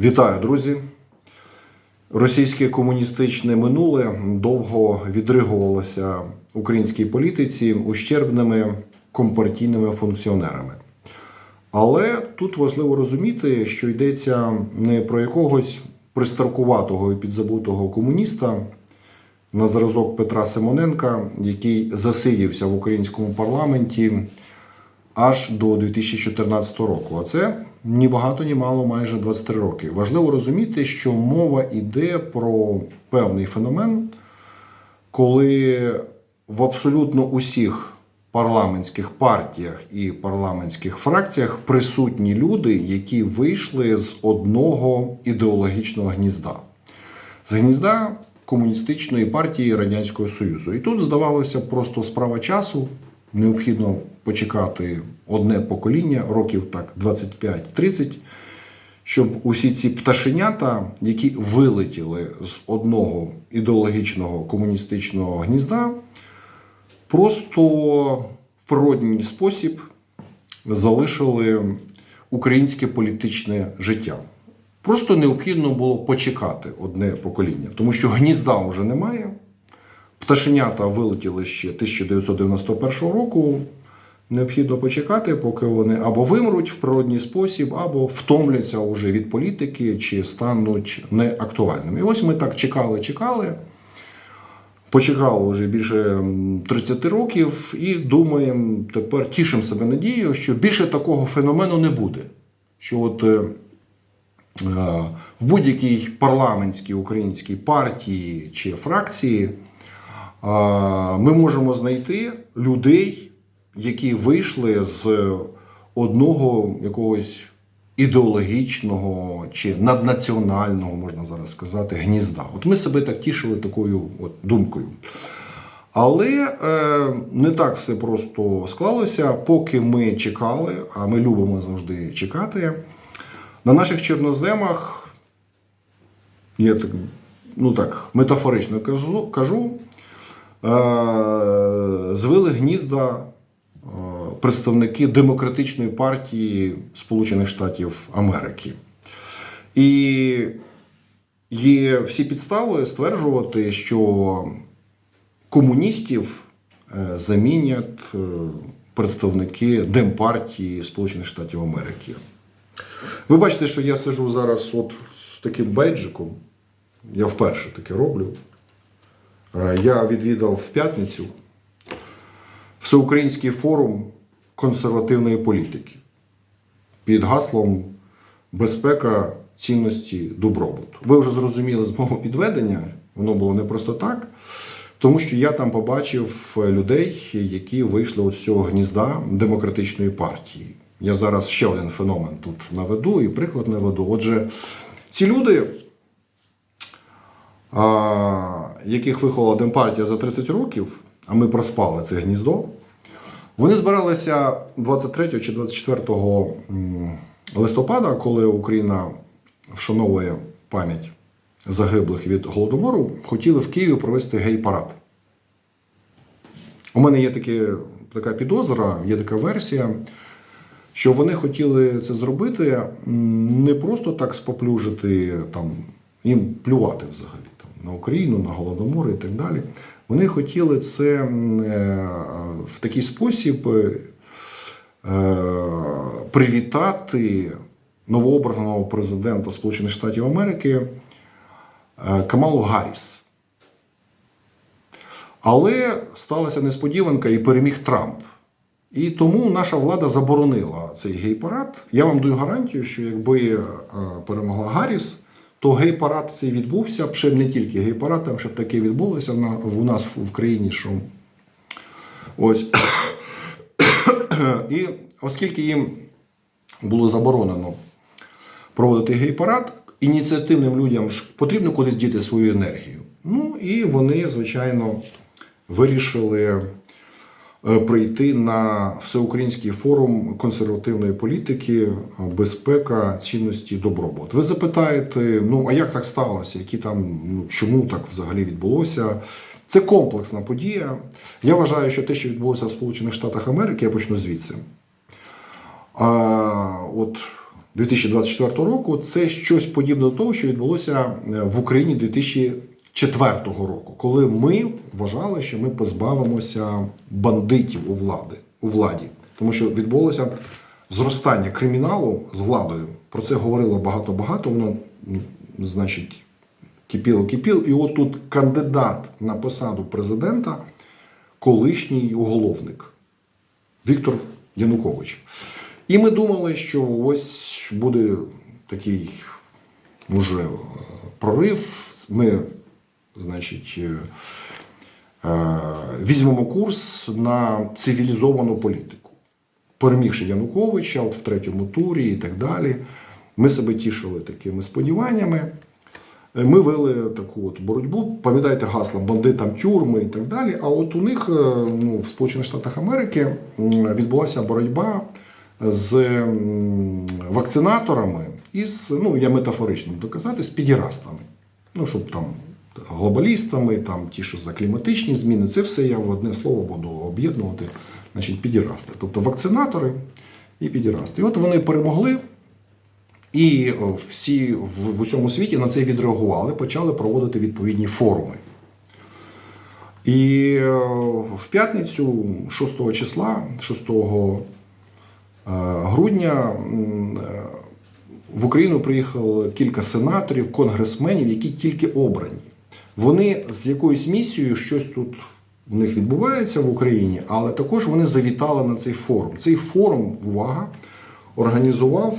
Вітаю, друзі! Російське комуністичне минуле довго відригувалося українській політиці ущербними компартійними функціонерами. Але тут важливо розуміти, що йдеться не про якогось пристаркуватого і підзабутого комуніста на зразок Петра Симоненка, який засидівся в українському парламенті аж до 2014 року. А це ні багато, ні мало, майже 23 роки. Важливо розуміти, що мова йде про певний феномен, коли в абсолютно усіх парламентських партіях і парламентських фракціях присутні люди, які вийшли з одного ідеологічного гнізда. З гнізда комуністичної партії Радянського Союзу. І тут здавалося просто справа часу. Необхідно почекати одне покоління, років так 25-30, щоб усі ці пташенята, які вилетіли з одного ідеологічного комуністичного гнізда, просто в природній спосіб залишили українське політичне життя. Просто необхідно було почекати одне покоління, тому що гнізда вже немає. Пташенята вилетіли ще 1991 року. Необхідно почекати, поки вони або вимруть в природній спосіб, або втомляться уже від політики, чи стануть неактуальними. І ось ми так чекали, чекали. Почекали вже більше 30 років і думаємо, тепер тішимо себе надією, що більше такого феномену не буде. Що от е, е, в будь-якій парламентській українській партії чи фракції ми можемо знайти людей, які вийшли з одного якогось ідеологічного чи наднаціонального, можна зараз сказати, гнізда. От ми себе так тішили такою от думкою. Але е, не так все просто склалося, поки ми чекали, а ми любимо завжди чекати. На наших чорноземах, я так, ну так, метафорично кажу, кажу звили гнізда е, представники демократичної партії Сполучених Штатів Америки. І є всі підстави стверджувати, що комуністів е, замінять е, представники Демпартії Сполучених Штатів Америки. Ви бачите, що я сижу зараз от з таким бейджиком. Я вперше таке роблю. Е, Я відвідав в п'ятницю Всеукраїнський форум консервативної політики під гаслом Безпека, цінності, добробут. Ви вже зрозуміли з мого підведення, воно було не просто так. Тому що я там побачив людей, які вийшли з цього гнізда демократичної партії. Я зараз ще один феномен тут наведу і приклад наведу. Отже, ці люди, яких виховала Демпартія за 30 років, а ми проспали це гніздо, вони збиралися 23 чи 24 листопада, коли Україна вшановує пам'ять загиблих від голодомору, хотіли в Києві провести гей-парад. У мене є такі, така підозра, є така версія, що вони хотіли це зробити не просто так споплюжити, там, їм плювати взагалі на Україну, на Голодомор і так далі. Вони хотіли це е, в такий спосіб е, привітати новообраного президента Сполучених Штатів Америки е, Камалу Гарріс. Але сталася несподіванка і переміг Трамп. І тому наша влада заборонила цей гей-парад. Я вам даю гарантію, що якби е, перемогла Гарріс, то гей-парад цей відбувся ще не тільки гей-парад, там ще таке відбулося на, у нас в країні, що ось. І оскільки їм було заборонено проводити гей-парад, ініціативним людям ж потрібно кудись діти свою енергію. Ну і вони, звичайно, вирішили прийти на всеукраїнський форум консервативної політики, е, безпека, цінності, добробут. Ви запитаєте, ну а як так сталося? Які там, ну, чому так взагалі відбулося? Це комплексна подія. Я вважаю, що те, що відбулося в Сполучених Штатах Америки, я почну звідси. А, от 2024 року це щось подібне до того, що відбулося е, в Україні 2004 року, коли ми вважали, що ми позбавимося бандитів у влади у владі, тому що відбулося зростання криміналу з владою. Про це говорило багато-багато. Воно, значить, кипіло, кипіло. І от тут кандидат на посаду президента, колишній уголовник Віктор Янукович. І ми думали, що ось буде такий уже е, прорив. Ми, значить, е, е, візьмемо курс на цивілізовану політику. Перемігши Януковича от в третьому турі і так далі. Ми себе тішили такими сподіваннями. Е, Ми вели таку от боротьбу. Пам'ятаєте гасло бандитам тюрми і так далі. А от у них ну, в Сполучених Штатах Америки відбулася боротьба з вакцинаторами і з, ну я метафорично буду казати, з підірастами. Ну, щоб там глобалістами, там ті, що за кліматичні зміни, це все я в одне слово буду об'єднувати. Значить, підірасти. Тобто вакцинатори і підірасти. І от вони перемогли. І всі в, усьому світі на це відреагували, почали проводити відповідні форуми. І в п'ятницю, 6 числа, 6 е, грудня, е, в Україну приїхало кілька сенаторів, конгресменів, які тільки обрані. Вони з якоюсь місією щось тут у них відбувається в Україні, але також вони завітали на цей форум. Цей форум, увага, організував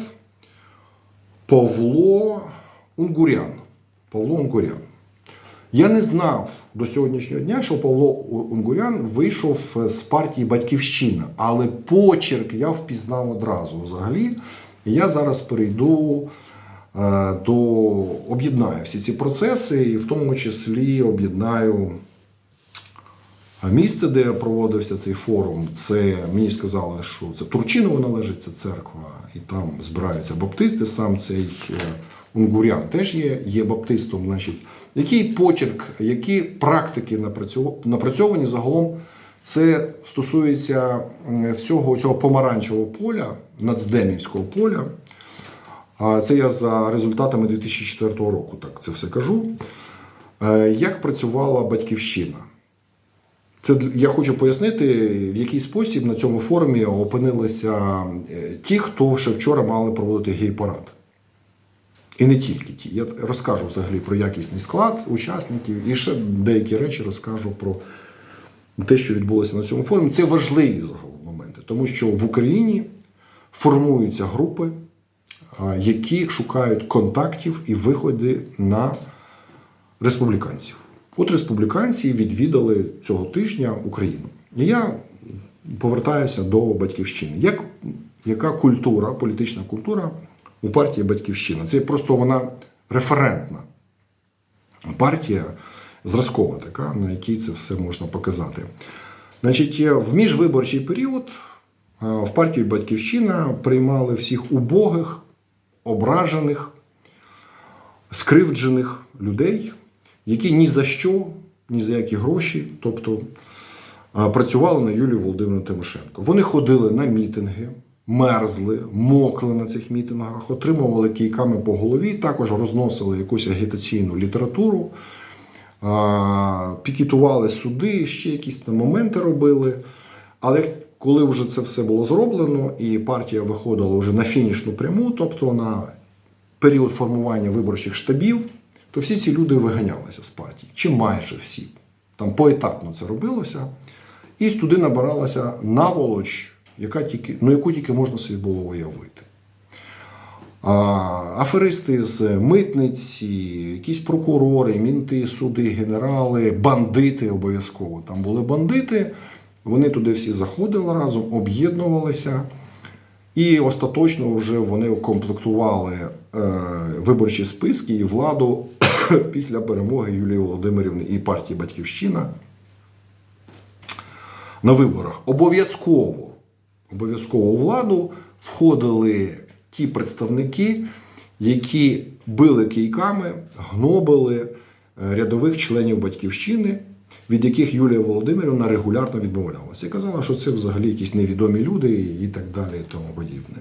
Павло Унгурян. Павло Унгурян. Я не знав до сьогоднішнього дня, що Павло Унгурян вийшов з партії Батьківщина, але почерк я впізнав одразу взагалі. І я зараз перейду е, до об'єднаю всі ці процеси, і в тому числі об'єднаю місце, де проводився цей форум. Це мені сказали, що це Турчиново належить, ця церква, і там збираються баптисти. Сам цей е, Унгурян теж є, є баптистом. Значить, який почерк, які практики напрацьовані загалом. Це стосується всього цього помаранчевого поля, нацдемівського поля. Це я за результатами 2004 року так це все кажу. Е, Як працювала батьківщина? Це я хочу пояснити, в який спосіб на цьому форумі опинилися е, ті, хто ще вчора мали проводити гей-парад. І не тільки ті. Я розкажу взагалі про якісний склад учасників і ще деякі речі розкажу про те, що відбулося на цьому форумі. Це важливі загалом моменти, тому що в Україні формуються групи, які шукають контактів і виходи на республіканців. От республіканці відвідали цього тижня Україну. І я повертаюся до батьківщини. Як, яка культура, політична культура у партії Батьківщина? Це просто вона референтна партія, зразкова така, на якій це все можна показати. Значить, в міжвиборчий період е, в партію Батьківщина приймали всіх убогих, ображених, скривджених людей, які ні за що, ні за які гроші, тобто е, працювали на Юлію Володимирівну Тимошенко. Вони ходили на мітинги, мерзли, мокли на цих мітингах, отримували кійками по голові, також розносили якусь агітаційну літературу, а, пікетували суди, ще якісь там моменти робили. Але коли вже це все було зроблено, і партія виходила вже на фінішну пряму, тобто на період формування виборчих штабів, то всі ці люди виганялися з партії, чи майже всі. Там поетапно це робилося. І туди набиралася наволоч, яка тільки, ну, яку тільки можна собі було уявити. А, аферисти з митниці, якісь прокурори, мінти, суди, генерали, бандити обов'язково. Там були бандити, вони туди всі заходили разом, об'єднувалися. І остаточно вже вони укомплектували е, виборчі списки і владу після перемоги Юлії Володимирівни і партії Батьківщина на виборах. Обов'язково, обов'язково у владу входили ті представники, які били кийками, гнобили е, рядових членів батьківщини, від яких Юлія Володимирівна регулярно відмовлялася. І казала, що це взагалі якісь невідомі люди і так далі, і тому подібне.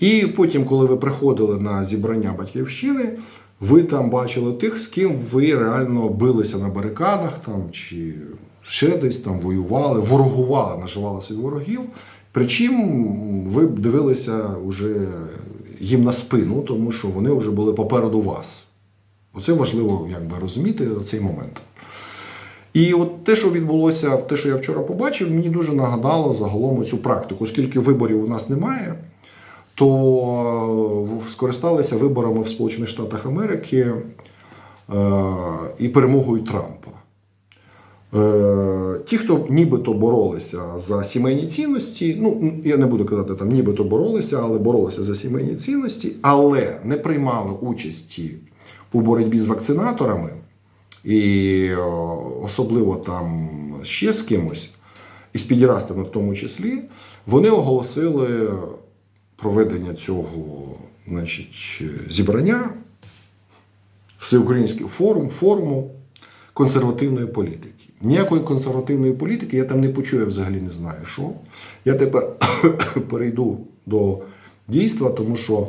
І потім, коли ви приходили на зібрання батьківщини, ви там бачили тих, з ким ви реально билися на барикадах там, чи ще десь там воювали, ворогували, наживали собі ворогів. Причому ви б дивилися вже їм на спину, тому що вони вже були попереду вас. Оце важливо якби, розуміти цей момент. І от те, що відбулося, те, що я вчора побачив, мені дуже нагадало загалом цю практику. Оскільки виборів у нас немає, то скористалися виборами в Сполучених Штатах Америки е, і перемогою Трампа. Е, Ті, хто нібито боролися за сімейні цінності, ну я не буду казати там нібито боролися, але боролися за сімейні цінності, але не приймали участі у боротьбі з вакцинаторами, і особливо там ще з кимось, і з підірастами в тому числі, вони оголосили проведення цього значить, зібрання, всеукраїнський форум, форуму консервативної політики. Ніякої консервативної політики я там не почую, я взагалі не знаю, що. Я тепер перейду до дійства, тому що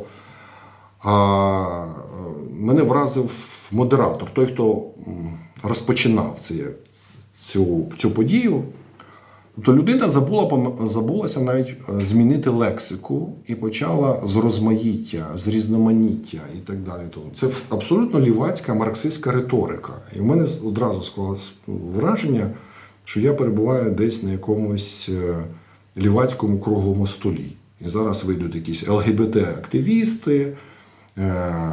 а, мене вразив модератор, той, хто розпочинав цю, цю подію. Тобто людина забула, забулася навіть е, змінити лексику і почала з розмаїття, з різноманіття і так далі. Тому Це абсолютно лівацька марксистська риторика. І в мене одразу склалось враження, що я перебуваю десь на якомусь е, лівацькому круглому столі. І зараз вийдуть якісь ЛГБТ-активісти, е,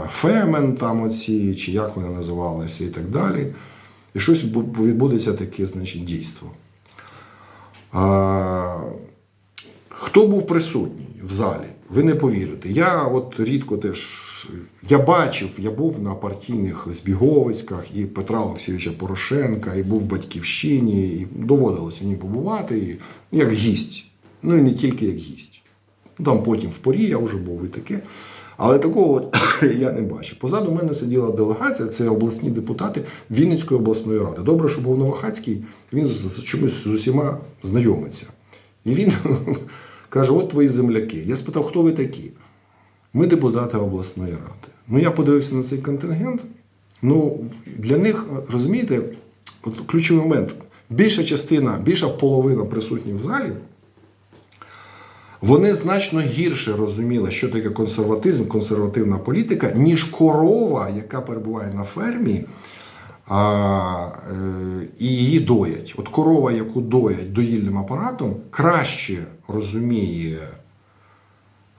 Фемен там оці, чи як вони називалися, і так далі. І щось відбудеться таке, значить, дійство. А, хто був присутній в залі? Ви не повірите. Я от рідко теж я бачив, я був на партійних збіговиськах і Петра Олексійовича Порошенка, і був в Батьківщині, і доводилося мені побувати і, як гість. Ну і не тільки як гість. Там потім в порі я вже був і таке. Але такого я не бачив. Позаду мене сиділа делегація, це обласні депутати Вінницької обласної ради. Добре, що був Новохацький, він чомусь з усіма знайомиться. І він каже: от твої земляки. Я спитав, хто ви такі? Ми депутати обласної ради. Ну, я подивився на цей контингент. Ну, для них, розумієте, от ключовий момент. Більша частина, більша половина присутніх в залі вони значно гірше розуміли, що таке консерватизм, консервативна політика, ніж корова, яка перебуває на фермі, а, е, і її доять. От корова, яку доять доїльним апаратом, краще розуміє,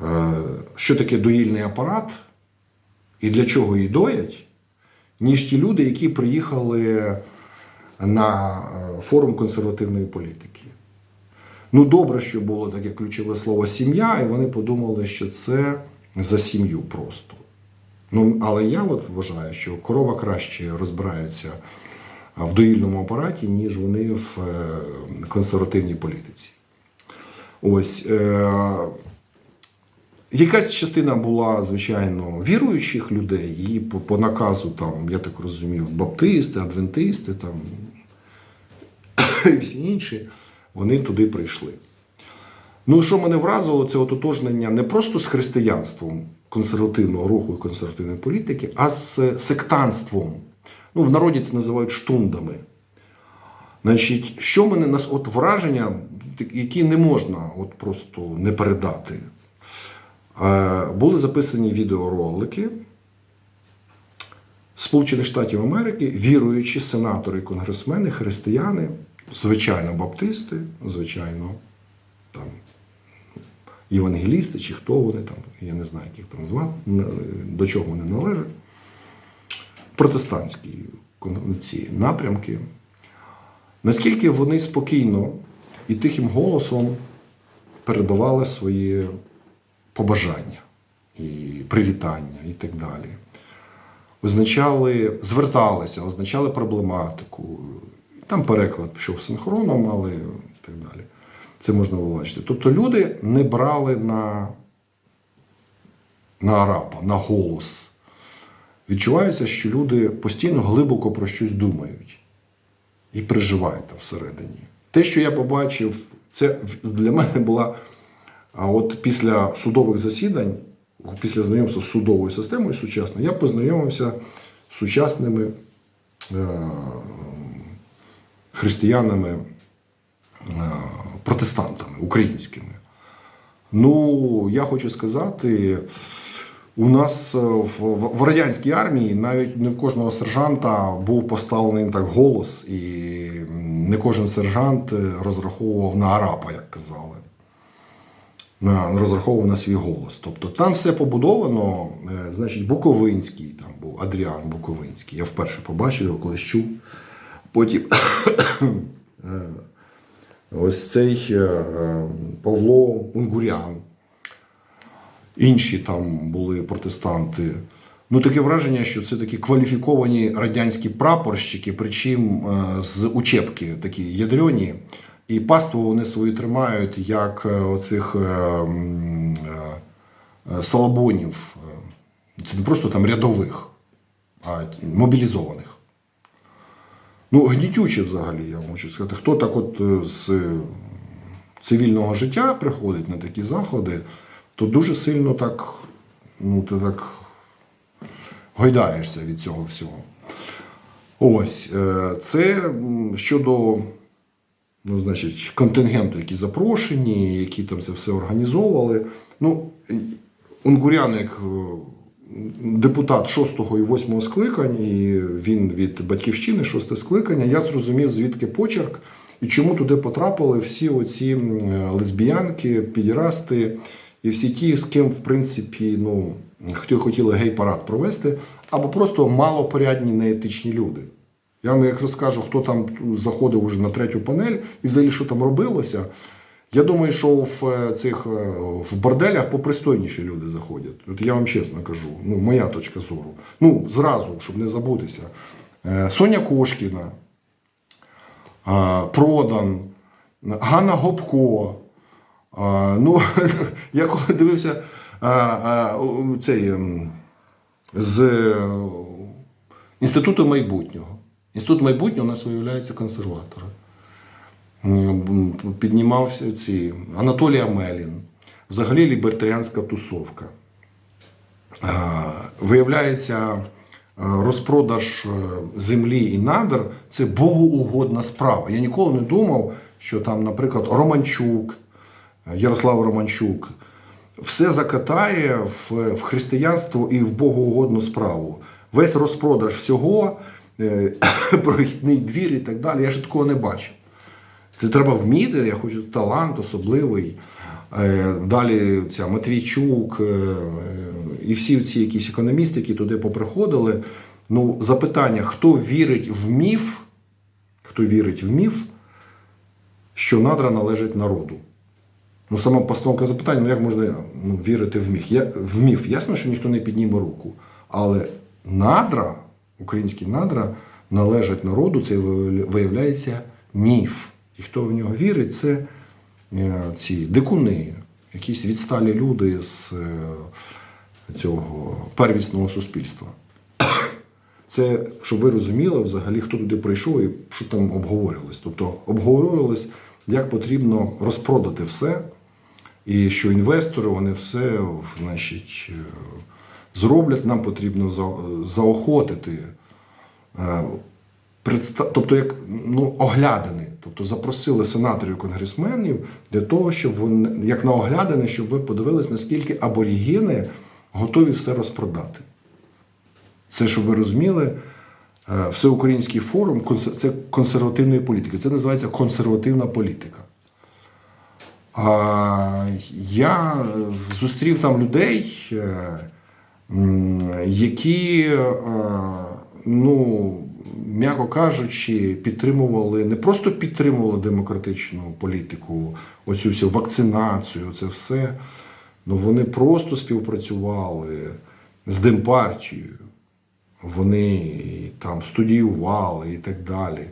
е, що таке доїльний апарат і для чого її доять, ніж ті люди, які приїхали на е, форум консервативної політики. Ну, добре, що було таке ключове слово сім'я, і вони подумали, що це за сім'ю просто. Ну, але я от вважаю, що корова краще розбирається в доїльному апараті, ніж вони в е, консервативній політиці. Ось. Е- Якась частина була, звичайно, віруючих людей, по, по наказу, там, я так розумів, баптисти, адвентисти там, і всі інші, вони туди прийшли. Ну, що мене вразило, це ототожнення не просто з християнством консервативного руху і консервативної політики, а з сектантством. Ну, в народі це називають штундами. Значить, що мене нас от враження, які не можна от просто не передати. Е, Були записані відеоролики Сполучених Штатів Америки, віруючі сенатори, конгресмени, християни, звичайно, баптисти, звичайно, там, євангелісти чи хто вони там, я не знаю, як там звати, до чого вони належать. Протестантські ці напрямки. Наскільки вони спокійно і тихим голосом передавали свої побажання і привітання і так далі. Означали, зверталися, означали проблематику. Там переклад пішов синхроном, але так далі. Це можна було бачити. Тобто люди не брали на, на арапа, на голос. Відчувається, що люди постійно глибоко про щось думають і переживають там всередині. Те, що я побачив, це для мене була а от після судових засідань після знайомства з судовою системою сучасною, я познайомився з сучасними е, християнами, е, протестантами українськими. Ну, я хочу сказати, у нас е, в, в, в радянській армії навіть не в кожного сержанта був поставлений так голос, і не кожен сержант е, розраховував на арапа, як казали. На, розраховував на свій голос. Тобто там все побудовано, значить, Буковинський, там був Адріан Буковинський. Я вперше побачив його, колись чув. Потім ось цей е, е, Павло Унгурян. Інші там були протестанти. Ну, таке враження, що це такі кваліфіковані радянські прапорщики, причому е, з учебки такі ядрені. І паству вони свою тримають, як оцих салабонів. Це не просто там рядових, а мобілізованих. Ну, гнітюче взагалі, я хочу сказати. Хто так от е, з цивільного життя приходить на такі заходи, то дуже сильно так, ну, ти так гойдаєшся від цього всього. Ось, е, це щодо ну, значить, контингенту, які запрошені, які там це все організовували. Ну, Унгурян, як е, депутат 6 і 8 скликань, і він від батьківщини, 6 скликання, я зрозумів, звідки почерк і чому туди потрапили всі оці лесбіянки, підірасти і всі ті, з ким, в принципі, ну, хто хотіли гей-парад провести, або просто малопорядні, неетичні люди. Я вам як розкажу, хто там заходив уже на третю панель і взагалі що там робилося. Я думаю, що в е, цих е, в борделях попристойніші люди заходять. От я вам чесно кажу, ну, моя точка зору. Ну, зразу, щоб не забутися. Е, Соня Кошкіна, Продан, Ганна Гопко. Ну, я коли дивився цей з Інституту майбутнього. Інститут майбутнього у нас виявляється консерватори. М, Піднімався ці Анатолій Амелін, взагалі лібертаріанська тусовка. Е, Виявляється, е, розпродаж е, землі і надр це богоугодна справа. Я ніколи не думав, що там, наприклад, Романчук, е, Ярослав Романчук, все закатає в, в християнство і в богоугодну справу. Весь розпродаж всього, е, прохідний двір і так далі. Я ж такого не бачив. Це треба вміти, я хочу талант особливий. Е, Далі ця Матвійчук е, е, і всі ці якісь економісти, які туди поприходили. Ну, запитання, хто вірить в міф, хто вірить в міф, що надра належить народу? Ну, сама постановка запитання, ну як можна ну, вірити в міф? Я, в міф. Ясно, що ніхто не підніме руку. Але надра, українські надра належать народу, це виявляється міф. І хто в нього вірить, це е, ці дикуни, якісь відсталі люди з е, цього первісного суспільства. Це, щоб ви розуміли, взагалі, хто туди прийшов і що там обговорювалось. Тобто обговорювалось, як потрібно розпродати все, і що інвестори вони все значить, е, зроблять. Нам потрібно заохотити. Тобто, як ну, оглядини. Тобто запросили сенаторів конгресменів для того, щоб вони, як на оглядини, щоб ви подивились, наскільки аборігени готові все розпродати. Це, щоб ви розуміли, е, всеукраїнський форум це консервативної політики. Це називається консервативна політика. Я зустрів там людей, е, які, е, ну, м'яко кажучи, підтримували, не просто підтримували демократичну політику, оцю всю вакцинацію, це все. Ну, вони просто співпрацювали з Демпартією. Вони там студіювали і так далі.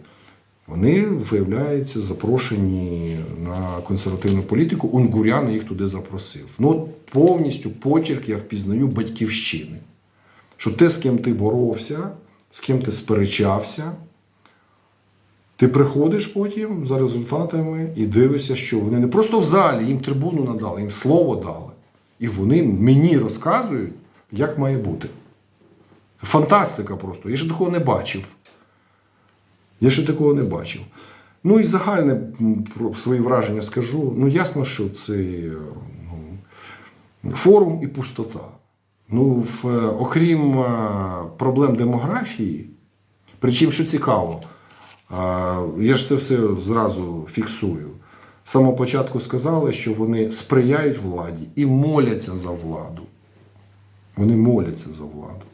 Вони, виявляється, запрошені на консервативну політику. Унгурян їх туди запросив. Ну, от повністю почерк я впізнаю батьківщини. Що те, з ким ти боровся, з ким ти сперечався, ти приходиш потім за результатами і дивишся, що вони не просто в залі, їм трибуну надали, їм слово дали. І вони мені розказують, як має бути. Фантастика просто. Я ще такого не бачив. Я ще такого не бачив. Ну і загальне про свої враження скажу. Ну, ясно, що це е, ну, форум і пустота. Ну, в, е, окрім е, проблем демографії, причому, що цікаво, е, я ж це все зразу фіксую. З самого початку сказали, що вони сприяють владі і моляться за владу. Вони моляться за владу.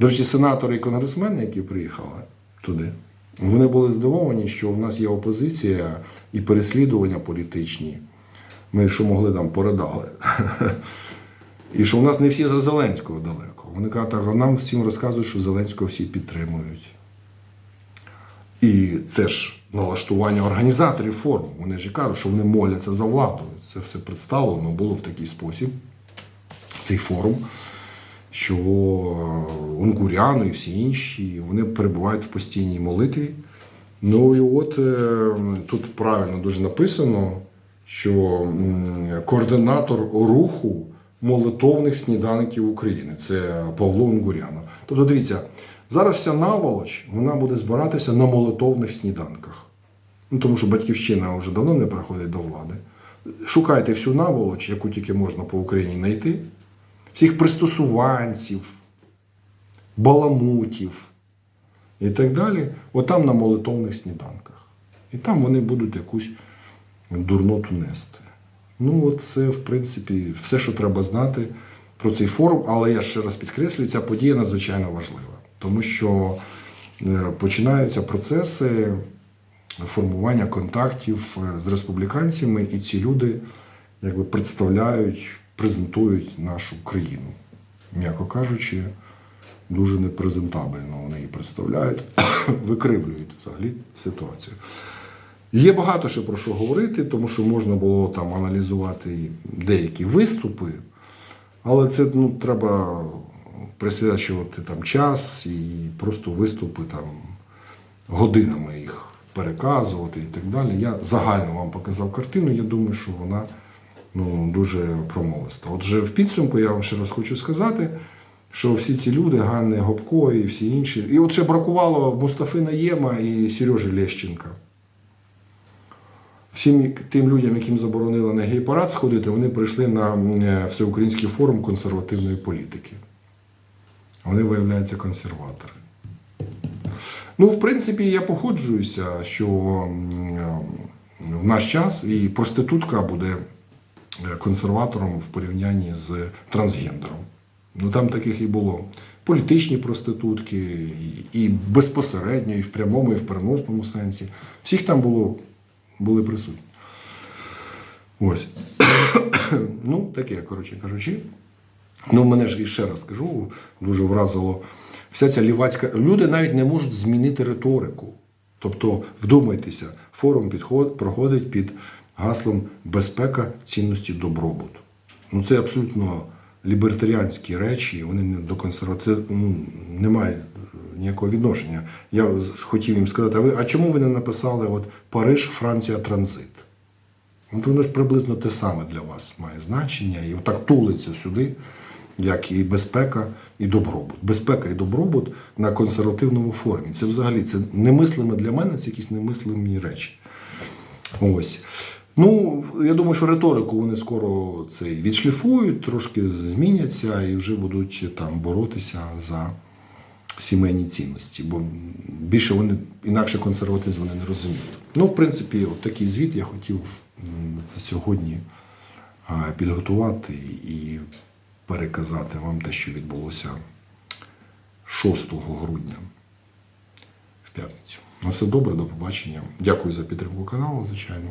До речі, сенатори і конгресмени, які приїхали туди, вони були здивовані, що в нас є опозиція і переслідування політичні. Ми що могли там передали. І що в нас не всі за Зеленського далеко. Вони кажуть, так, нам всім розказують, що Зеленського всі підтримують. І це ж налаштування організаторів форуму. Вони ж кажуть, що вони моляться за владу. Це все представлено було в такий спосіб, цей форум, що Унгуряну і всі інші вони перебувають в постійній молитві. Ну і от е, тут правильно дуже написано, що координатор руху молитовних сніданків України це Павло Унгуряно. Тобто, дивіться, зараз вся наволоч вона буде збиратися на молитовних сніданках. Ну, тому що батьківщина вже давно не приходить до влади. Шукайте всю наволоч, яку тільки можна по Україні знайти, всіх пристосуванців, баламутів і так далі, отам на молитовних сніданках. І там вони будуть якусь дурноту нести. Ну, це, в принципі, все, що треба знати про цей форум, але я ще раз підкреслюю, ця подія надзвичайно важлива, тому що е, починаються процеси формування контактів е, з республіканцями, і ці люди якби представляють, презентують нашу країну. М'яко кажучи, дуже непрезентабельно вони її представляють, викривлюють взагалі ситуацію. Є багато ще про що говорити, тому що можна було там аналізувати деякі виступи, але це ну, треба присвячувати там час і просто виступи там годинами їх переказувати і так далі. Я загально вам показав картину, я думаю, що вона ну, дуже промовиста. Отже, в підсумку я вам ще раз хочу сказати, що всі ці люди, Ганни Гопко і всі інші. І от ще бракувало Мустафи Наєма і Сережі Лещенка. Всім тим людям, яким заборонили на гей-парад сходити, вони прийшли на е, всеукраїнський форум консервативної політики. Вони виявляються консерватори. Ну, в принципі, я погоджуюся, що в наш час і проститутка буде е, консерватором в порівнянні з трансгендером. Ну там таких і було. Політичні проститутки, і безпосередньо, і в прямому, і в переносному сенсі. Всіх там було, були присутні. Ось. ну, таке, коротше кажучи. Ну, мене ж ще раз скажу, дуже вразило. Вся ця лівацька. Люди навіть не можуть змінити риторику. Тобто, вдумайтеся, форум підход, проходить під гаслом безпека, цінності, добробут. Ну, це абсолютно лібертаріанські речі, вони до консерватив... ну, не мають ніякого відношення. Я хотів їм сказати, а ви, а чому ви не написали от Париж, Франція, транзит? От воно ж приблизно те саме для вас має значення і отак тулиться сюди, як і безпека, і добробут. Безпека і добробут на консервативному формі. Це взагалі це немислиме для мене, це якісь немислимі речі. Ось. Ну, я думаю, що риторику вони скоро цей відшліфують, трошки зміняться і вже будуть там боротися за сімейні цінності, бо більше вони інакше консерватизм вони не розуміють. Ну, в принципі, от такий звіт я хотів сьогодні підготувати і переказати вам те, що відбулося 6 грудня в п'ятницю. На все добре, до побачення. Дякую за підтримку каналу, звичайно.